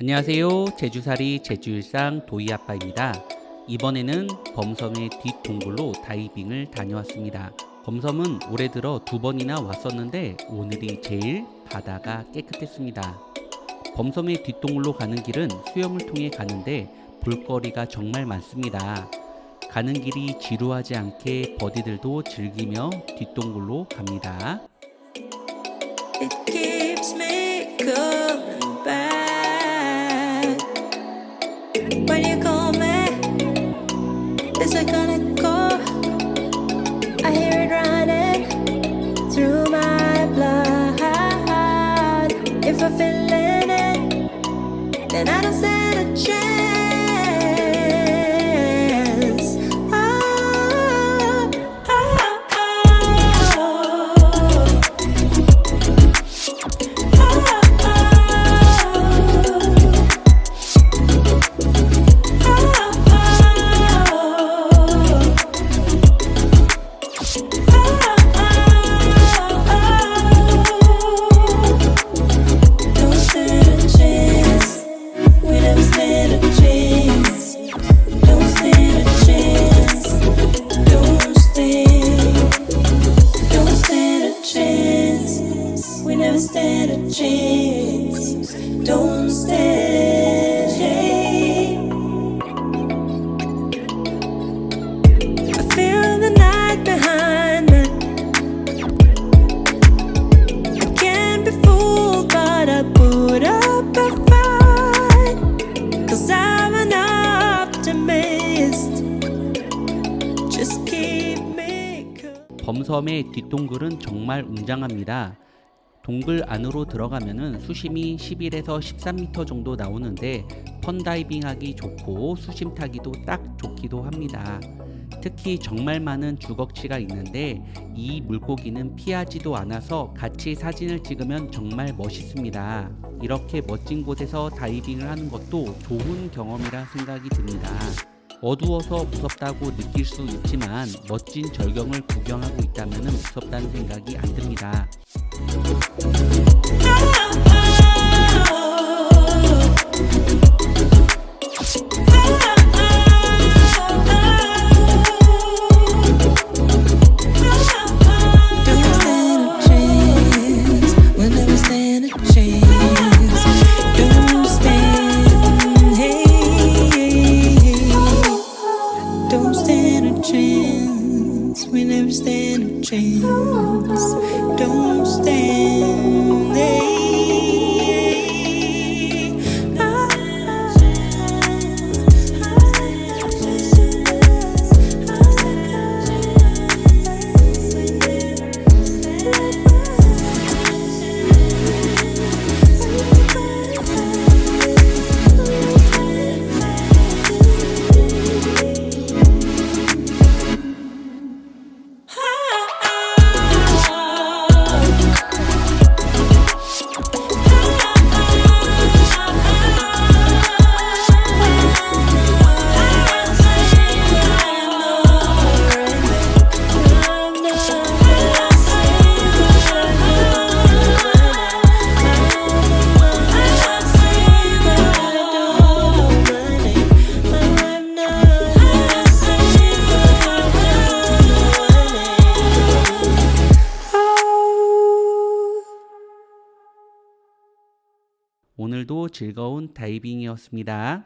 안녕하세요. 제주살이 제주일상 도이아빠입니다. 이번에는 범섬의 뒷동굴로 다이빙을 다녀왔습니다. 범섬은 올해 들어 두 번이나 왔었는데 오늘이 제일 바다가 깨끗했습니다. 범섬의 뒷동굴로 가는 길은 수영을 통해 가는데 볼거리가 정말 많습니다. 가는 길이 지루하지 않게 버디들도 즐기며 뒷동굴로 갑니다. Then I don't stand a chance. 범섬의 뒷동굴은 정말 웅장합니다. 동굴 안으로 들어가면은 수심이 11에서 13m 정도 나오는데 펀다이빙 하기 좋고 수심 타기도 딱 좋기도 합니다. 특히 정말 많은 주걱치가 있는데 이 물고기는 피하지도 않아서 같이 사진을 찍으면 정말 멋있습니다. 이렇게 멋진 곳에서 다이빙을 하는 것도 좋은 경험이라 생각이 듭니다. 어두워서 무섭다고 느낄 수 있지만 멋진 절경을 구경하고 있다면 무섭다는 생각이 안 듭니다. don't stand there. 오늘도 즐거운 다이빙이었습니다.